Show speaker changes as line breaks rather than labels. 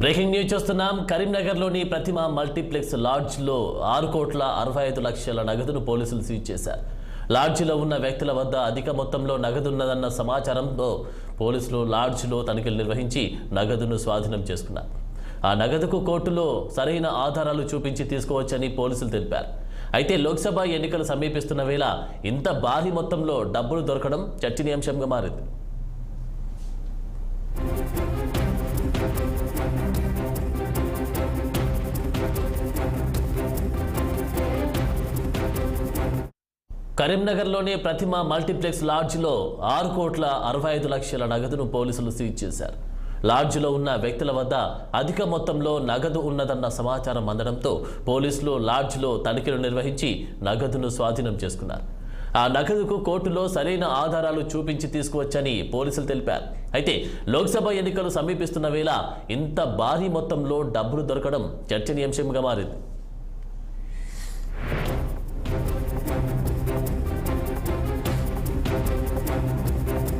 Breaking news చూస్తున్నాం. కరీంనగర్లోని ప్రతిమ multiplex లాడ్జ్లో ఆరు కోట్ల అరవై ఐదు లక్షల నగదును పోలీసులు సీజ్ చేశారు. లాడ్జిలో ఉన్న వ్యక్తుల వద్ద అధిక మొత్తంలో నగదున్నదన్న సమాచారంతో పోలీసులు లాడ్జ్లో తనిఖీలు నిర్వహించి నగదును స్వాధీనం చేసుకున్నారు. ఆ నగదుకు కోర్టులో సరైన ఆధారాలు చూపించి తీసుకోవచ్చని పోలీసులు తెలిపారు. అయితే లోక్సభ ఎన్నికలు సమీపిస్తున్న వేళ ఇంత భారీ మొత్తంలో డబ్బులు దొరకడం చర్చనీయాంశంగా మారింది. కరీంనగర్లోని ప్రతిమ మల్టీప్లెక్స్ లాడ్జ్లో ఆరు కోట్ల అరవై ఐదు లక్షల నగదును పోలీసులు సీజ్ చేశారు. లాడ్జ్లో ఉన్న వ్యక్తుల వద్ద అధిక మొత్తంలో నగదు ఉన్నదన్న సమాచారం అందడంతో పోలీసులు లాడ్జ్లో తనిఖీలు నిర్వహించి నగదును స్వాధీనం చేసుకున్నారు. ఆ నగదుకు కోర్టులో సరైన ఆధారాలు చూపించి తీసుకువచ్చని పోలీసులు తెలిపారు. అయితే లోక్సభ ఎన్నికలు సమీపిస్తున్న వేళ ఇంత భారీ మొత్తంలో డబ్బులు దొరకడం చర్చనీయాంశంగా మారింది.